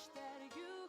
wish that you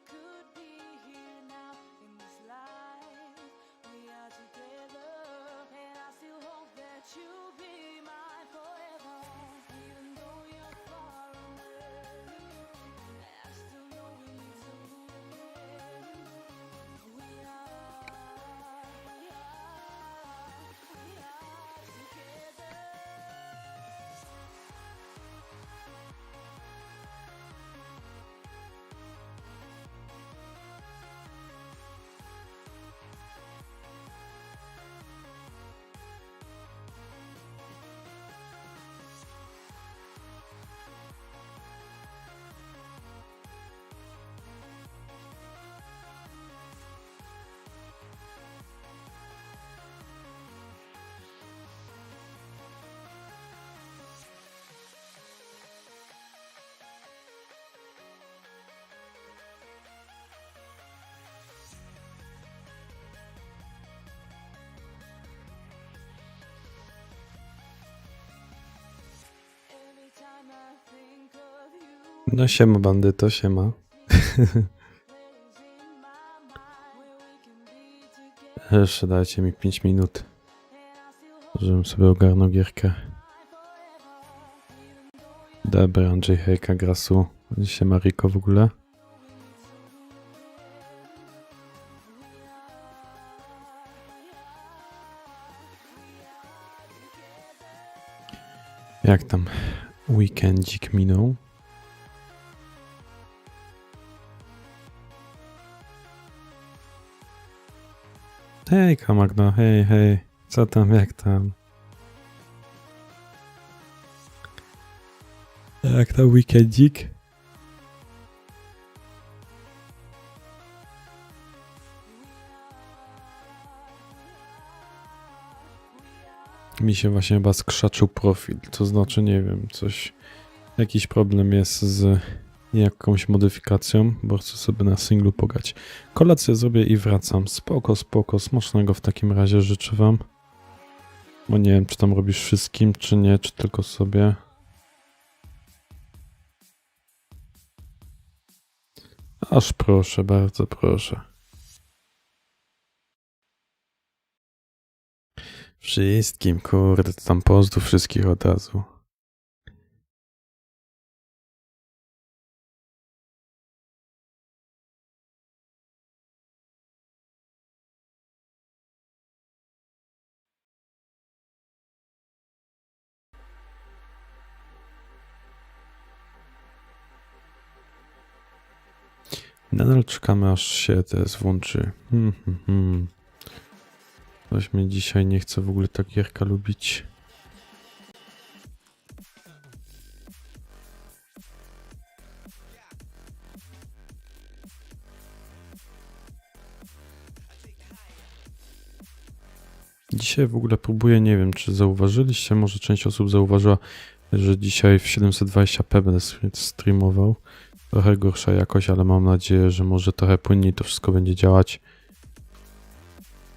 No siema bandyto, siema. Jeszcze dajcie mi 5 minut, żebym sobie ogarnął gierkę. Dobra, Andrzej Hejka, Grasu. Siema Riko w ogóle. Jak tam weekendzik minął? Hejka Magda, hej, hej. Co tam, jak tam? Jak tam weekendzik? Mi się właśnie chyba skrzaczył profil, to znaczy nie wiem, coś, jakiś problem jest z jakąś modyfikacją, bo chcę sobie na singlu pogać. Kolację zrobię i wracam. Spoko, spoko, smacznego w takim razie życzę wam. Bo nie wiem, czy tam robisz wszystkim, czy nie, czy tylko sobie. Aż proszę, bardzo proszę. Wszystkim, kurde, tam pozdrów wszystkich od razu. Nadal czekamy, aż się TS włączy. Hmm, hmm, hmm. Coś mnie dzisiaj nie chce w ogóle ta gierka lubić. Dzisiaj w ogóle próbuję, nie wiem czy zauważyliście, może część osób zauważyła, że dzisiaj w 720p będę streamował. Trochę gorsza jakość, ale mam nadzieję, że może trochę płynniej to wszystko będzie działać.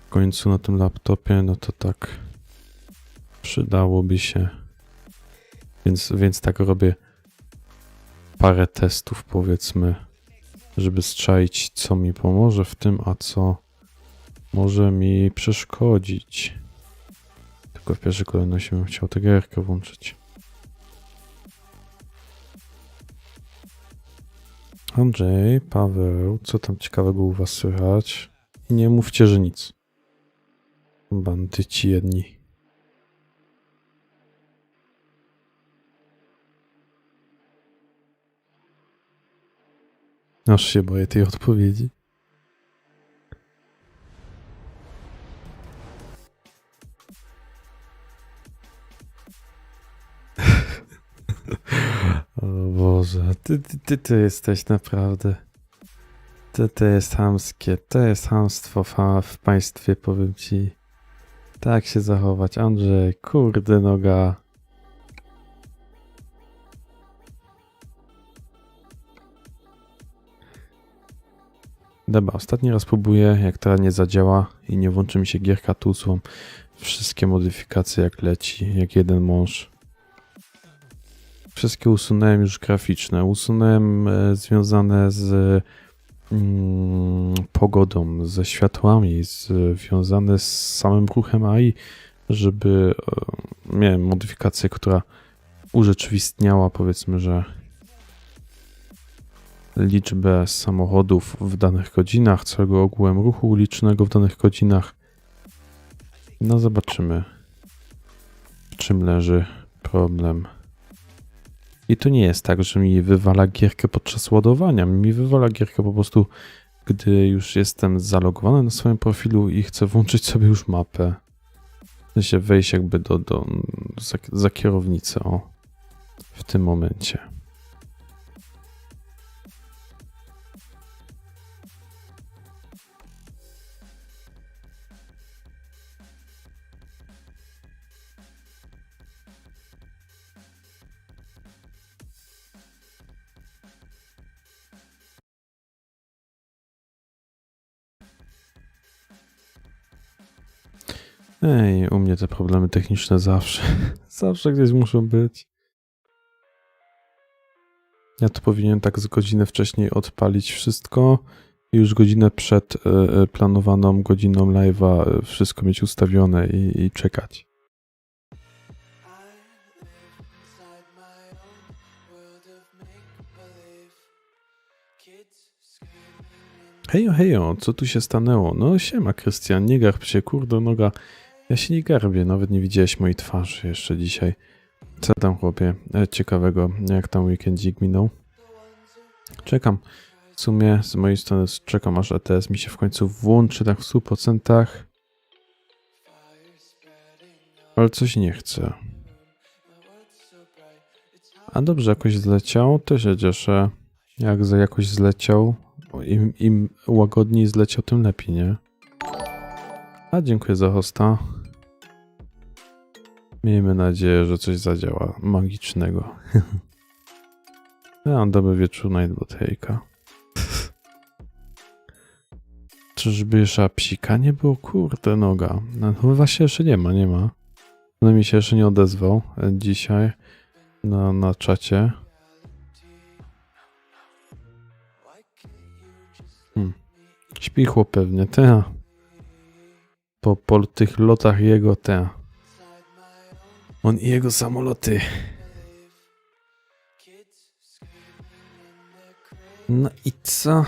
W końcu na tym laptopie, no to tak przydałoby się. Więc, więc tak robię parę testów, powiedzmy, żeby strzaić, co mi pomoże w tym, a co może mi przeszkodzić. Tylko w pierwszej kolejności bym chciał tę gierkę włączyć. Andrzej, Paweł, co tam ciekawego u was słychać? I nie mówcie, że nic. Bandyci jedni. Aż się boję tej odpowiedzi. Ty, ty, ty, ty jesteś naprawdę. Ty, to jest chamskie, to jest chamstwo fa- w państwie, powiem ci. Tak się zachować, Andrzej, kurde noga. Dobra, ostatni raz próbuję, jak teraz nie zadziała i nie włączy mi się gierka, tu usuwam wszystkie modyfikacje jak leci, jak jeden mąż. Wszystkie usunąłem już graficzne. Usunąłem e, związane z mm, pogodą, ze światłami, związane z samym ruchem AI, żeby e, miałem modyfikację, która urzeczywistniała powiedzmy, że liczbę samochodów w danych godzinach, całego ogółem ruchu ulicznego w danych godzinach. No zobaczymy, w czym leży problem. I to nie jest tak, że mi wywala gierkę podczas ładowania. Mi wywala gierkę po prostu, gdy już jestem zalogowany na swoim profilu i chcę włączyć sobie już mapę. W sensie wejść jakby do, do, za, za kierownicę, o. W tym momencie. Ej, u mnie te problemy techniczne zawsze, zawsze gdzieś muszą być. Ja to powinienem tak z godzinę wcześniej odpalić wszystko i już godzinę przed e, e, planowaną godziną live'a e, wszystko mieć ustawione i, i czekać. Hejo, hejo, co tu się stanęło? No siema, Krystian, nie garb się, kurde noga. Ja się nie garbię, nawet nie widziałeś mojej twarzy jeszcze dzisiaj. Co tam, chłopie? E, Ciekawego, jak tam weekendzik minął? Czekam. W sumie z mojej strony czekam, aż ETS mi się w końcu włączy tak w 100%, fire spreading ale coś nie hard A dobrze, jakoś zleciał, to się cieszę. Jak za jakoś zleciał, im, im łagodniej zleciał, tym lepiej, nie? A dziękuję za hosta. Miejmy nadzieję, że coś zadziała magicznego. ja mam dobry wieczór, Nightbot, hejka. Czyżby jeszcze psika nie było? Kurde noga. No, chyba się jeszcze nie ma, nie ma. No mi się jeszcze nie odezwał e, dzisiaj na, na czacie. Hmm. Śpi pewnie, te. Po, po tych lotach jego te. On i jego samoloty. No i co?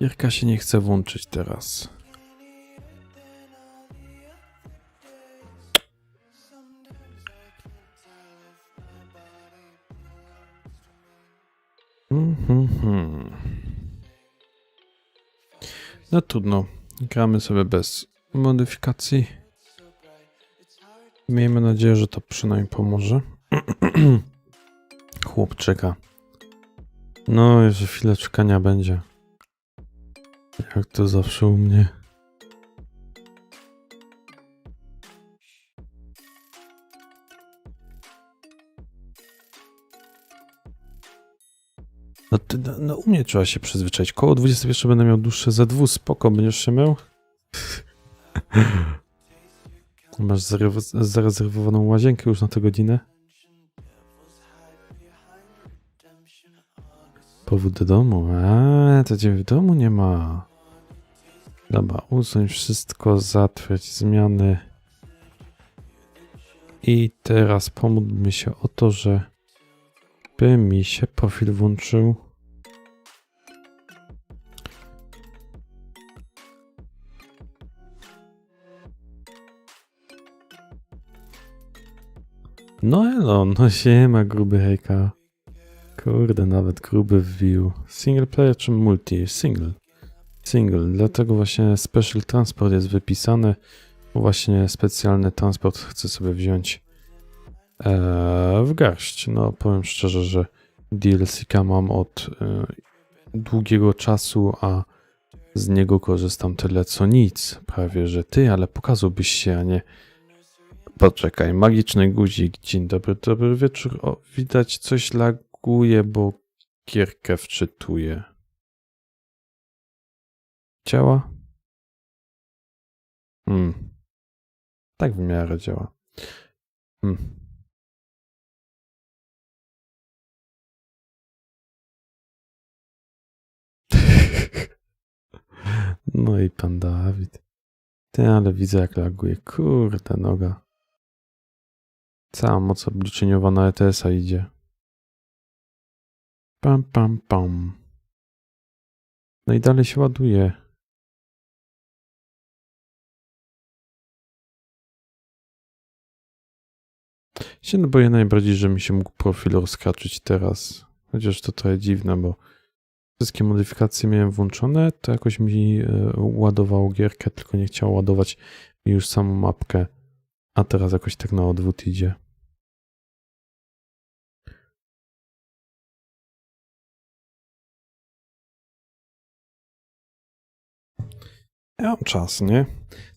Jirka się nie chce włączyć teraz. Mhm. No trudno. Gramy sobie bez modyfikacji. Miejmy nadzieję, że to przynajmniej pomoże. Chłop czeka. No, jeszcze chwilę czekania będzie. Jak to zawsze u mnie. No, ty, no, no u mnie trzeba się przyzwyczaić. Koło 21 będę miał dłuższe za dwu. Spoko, będziesz się miał? Masz zarezerwowaną łazienkę już na tę godzinę? Powód do domu. A, to cię w domu nie ma. Dobra, usuń wszystko, zatwierdź zmiany. I teraz pomódlmy się o to, że by mi się profil włączył. No elo, no siema gruby hejka. Kurde, nawet gruby wbił. Single player czy multi? Single. Single, dlatego właśnie special transport jest wypisany. Właśnie specjalny transport chcę sobie wziąć w garść. No powiem szczerze, że DLC-ka mam od e, długiego czasu, a z niego korzystam tyle co nic. Prawie, że ty, ale pokazałbyś się, a nie... Poczekaj, magiczny guzik. Dzień dobry, dobry wieczór. O, widać coś laguje, bo gierkę wczytuje. Działa? Hmm. Tak w miarę działa. Hmm. No i pan Dawid. Ty, ale widzę jak laguje. Kurde noga. Cała moc obliczeniowa na ETS-a idzie. Pam, pam, pam. No i dalej się ładuje. Się no boję najbardziej, że mi się mógł profil rozkraczyć teraz. Chociaż to trochę dziwne, bo wszystkie modyfikacje miałem włączone, to jakoś mi e, ładowało gierkę, tylko nie chciało ładować mi już samą mapkę. A teraz jakoś tak na odwrót idzie. Ja mam czas, nie?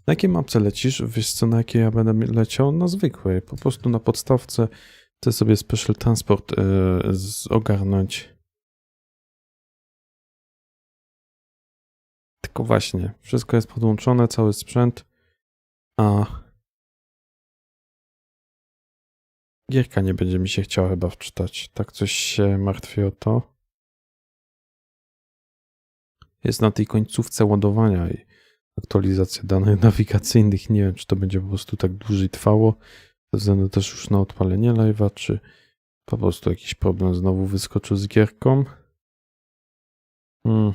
Na jakiej mapce lecisz? Wiesz co, na jakiej ja będę leciał? Na zwykłej. Po prostu na podstawce chcę sobie special transport yy, ogarnąć. Właśnie, wszystko jest podłączone, cały sprzęt, a gierka nie będzie mi się chciała chyba wczytać. Tak coś się martwię o to. Jest na tej końcówce ładowania i aktualizacja danych nawigacyjnych. Nie wiem, czy to będzie po prostu tak dłużej trwało, ze względu też już na odpalenie live'a, czy po prostu jakiś problem znowu wyskoczył z gierką. Hmm.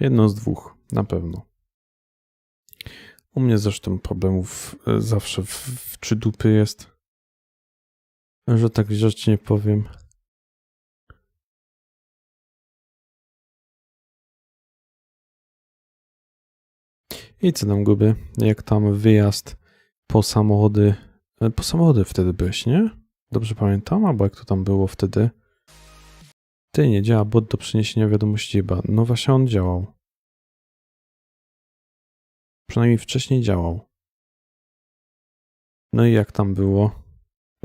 Jedno z dwóch, na pewno. U mnie zresztą problemów e, zawsze w, w trzy dupy jest, że tak rzecz nie powiem. I co tam guby? Jak tam wyjazd po samochody? e, Po samochody wtedy byłeś, nie? Dobrze pamiętam? Albo jak to tam było wtedy? Ty, nie działa bot do przeniesienia wiadomości chyba. No właśnie on działał. Przynajmniej wcześniej działał. No i jak tam było?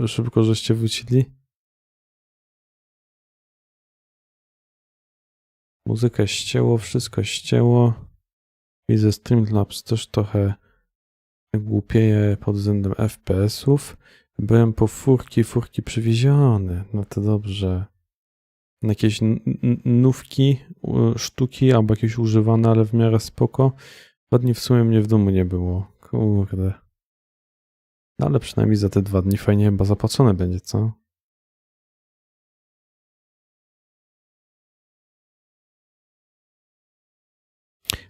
Szybko żeście wrócili? Muzykę ścięło, wszystko ścięło. Widzę Streamlabs też trochę głupieje pod względem FPS-ów. Byłem po furki, furki przywieziony. No to dobrze. Jakieś nówki, sztuki albo jakieś używane, ale w miarę spoko. Dwa dni w sumie mnie w domu nie było. Kurde. No ale przynajmniej za te dwa dni fajnie chyba zapłacone będzie, co?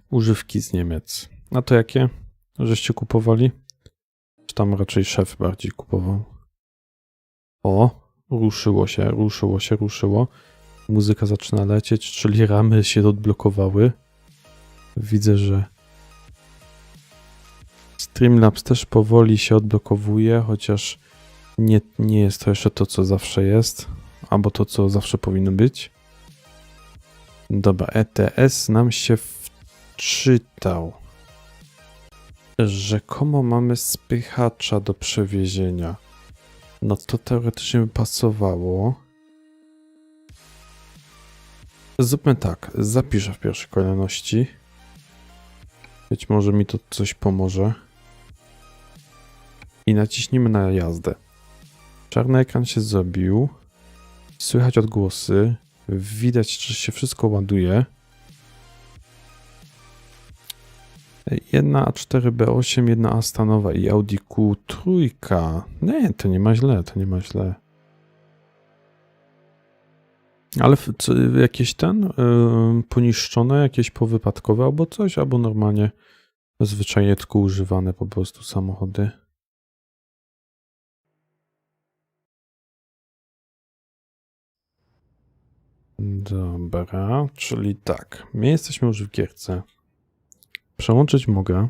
Używki z Niemiec. A to jakie? Żeście kupowali? Czy tam raczej szef bardziej kupował? O, ruszyło się, ruszyło się, ruszyło. Muzyka zaczyna lecieć, czyli ramy się odblokowały. Widzę, że Streamlabs też powoli się odblokowuje, chociaż nie, nie jest to jeszcze to, co zawsze jest, albo to, co zawsze powinno być. Dobra, ETS nam się wczytał. Rzekomo mamy spychacza do przewiezienia. No to teoretycznie by pasowało. Zróbmy tak, zapiszę w pierwszej kolejności. Być może mi to coś pomoże. I naciśnijmy na jazdę. Czarny ekran się zrobił. Słychać odgłosy. Widać, że się wszystko ładuje. Jedna A4B8, jedna A stanowa i Audi Q3. Nie, to nie ma źle, to nie ma źle. Ale jakieś ten yy, poniszczone, jakieś powypadkowe albo coś, albo normalnie zwyczajnie tylko używane po prostu samochody. Dobra, czyli tak, my jesteśmy już w gierce. Przełączyć mogę.